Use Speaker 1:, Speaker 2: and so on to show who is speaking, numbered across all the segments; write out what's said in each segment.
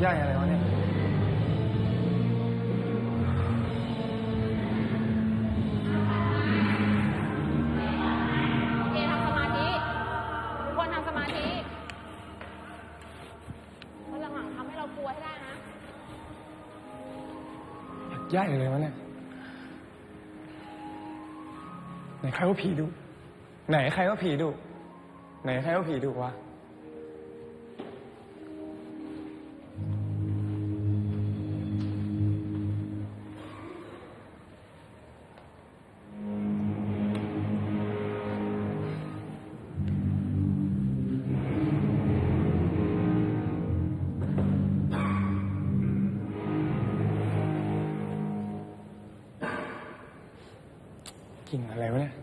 Speaker 1: ใหญ่อะไรวะเนี่ย
Speaker 2: โอเคทำสมาธิ ทุกคนทำสมาธิคนหลังๆทำให้เรากลัวให้ได้นะ
Speaker 1: ใหญ่เลยวะเนี่ยไหนใครว่าผีดุไหนใครว่าผีดุไหนใครว่าผีดุวะ กลิ่นอะไรวะเนี่ย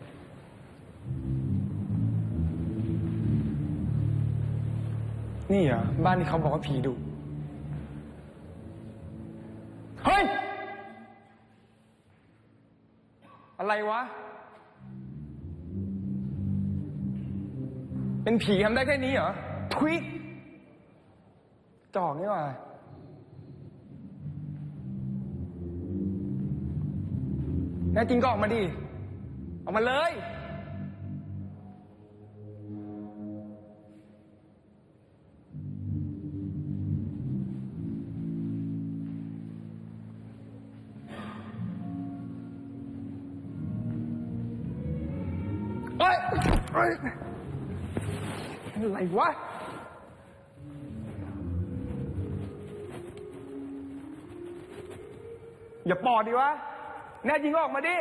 Speaker 1: นี่เหรอ บ้านที่เขาบอกว่าผีดุเฮ้ย อะไรวะ เป็นผีทำได้แค่นี้เหรอทวิกจอกนี่ว่าแน่จริงก็ออกมาดิ ออกมาเลยเอ้ยเอ้ยอะไรวะ อย่าปอดดิวะ แน่จริงก็ออกมาดิ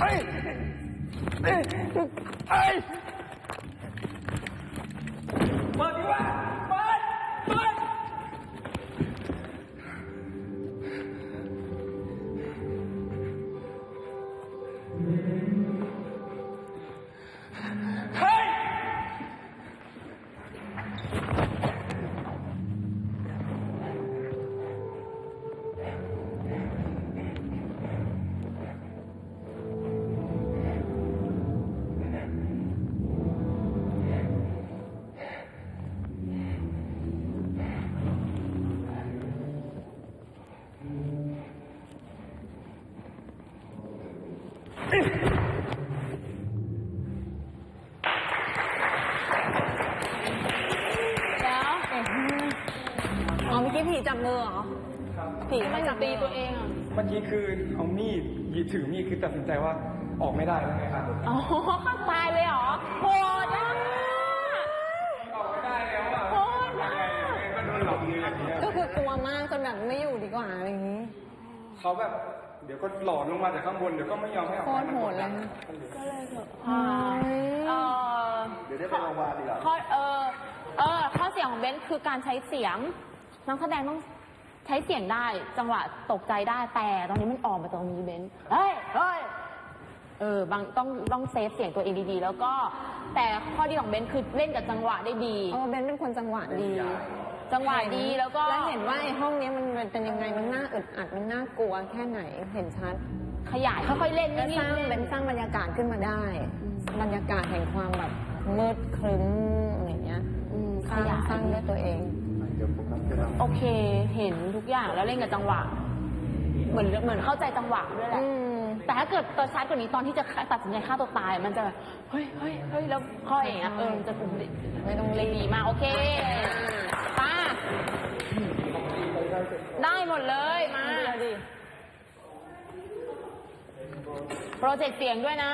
Speaker 1: เฮ้
Speaker 2: เดี๋ยว
Speaker 3: อ๋อเมื่อกี้ผีจับมือเหรอผี
Speaker 2: ทำไม
Speaker 3: มา
Speaker 2: ถึ
Speaker 3: จั
Speaker 2: ง
Speaker 3: บ
Speaker 2: ตี
Speaker 3: มือ
Speaker 2: ตัวเองอะ
Speaker 1: เมื่อกี้คือเอามีดหยิบถือมีดคือตัดสินใจว่าออกไม่ได้แล้วไงครับ
Speaker 2: อ๋อข้างตายเลยเหรอโหดอะ
Speaker 1: ออกไม่ได้แล้วอะ
Speaker 2: โหดอะ
Speaker 1: ก็โดนหลอกอยู่อย่างเงี้ย
Speaker 3: ก็คือกลัวมากจนแบบไม่อยู่ดีกว่าอะไรอย่างนี้
Speaker 1: เขาแบบ เดี๋ยวก็หลอนลงมาจากข้างบน เดี๋ยวก็ไม่ยอมให้ออก
Speaker 3: โคตรโหดเลยนะ
Speaker 2: อ่าเออ
Speaker 1: เดี๋ยวได้ไปโรงพยาบาลดีกว่า
Speaker 2: ข้อเออเออข้อเสียของเบนซ์คือการใช้เสียงนักแสดงต้องใช้เสียงได้ จังหวะตกใจได้แต่ตอนนี้มันออกมาตรงนี้เบนซ์เฮ้ยเฮ้ยเออบางต้องต้องเซฟเสียงตัวเองดีๆ แล้วก็แต่ข้อดีของเบนซ์คือเล่นกับจังหวะได้ดี
Speaker 3: เออเบนเป็นคนจังหวะดี
Speaker 2: จังหวะดีแล้วก็
Speaker 3: แล้วเห็นว่าไอ้ห้องเนี้ยมันเป็นยังไงมันน่าอึดอัดมันน่ากลัวแค่ไหนเห็นชัด
Speaker 2: ขยายค่อยๆเล่น
Speaker 3: แล้ว
Speaker 2: นิ่
Speaker 3: สร้าง
Speaker 2: งๆ
Speaker 3: เป็นสร้างบรรยากาศขึ้นมาได้ บรรยากาศแห่งความแบบมืดครึ้มอะไรอย่างเงี้ย
Speaker 2: อืม
Speaker 3: ส
Speaker 2: ข
Speaker 3: ร้าง
Speaker 2: ยาย
Speaker 3: สร้างด้วยตัวเอง
Speaker 2: โอเค เห็นทุกอย่างแล้วเล่นกับจังหวะ เหมือนเหมือนเข้าใจจังหวะด้วยแหละ
Speaker 3: อืม
Speaker 2: แต่ถ้าเกิดตัวชัดกว่านี้ตอนที่จะตัดสินใจฆ่าตัวตาย มันจะแบบเฮ้ยเฮ้ยเฮ้ยแล้วค่อยอย่างเงี้ยเออมันจะ
Speaker 3: ไม่ต้องรีบ
Speaker 2: ดีมากโอเคป้า ได้หมดเลยมา
Speaker 3: เดียวดิ
Speaker 2: โปรเจกต์เสียงด้วยนะ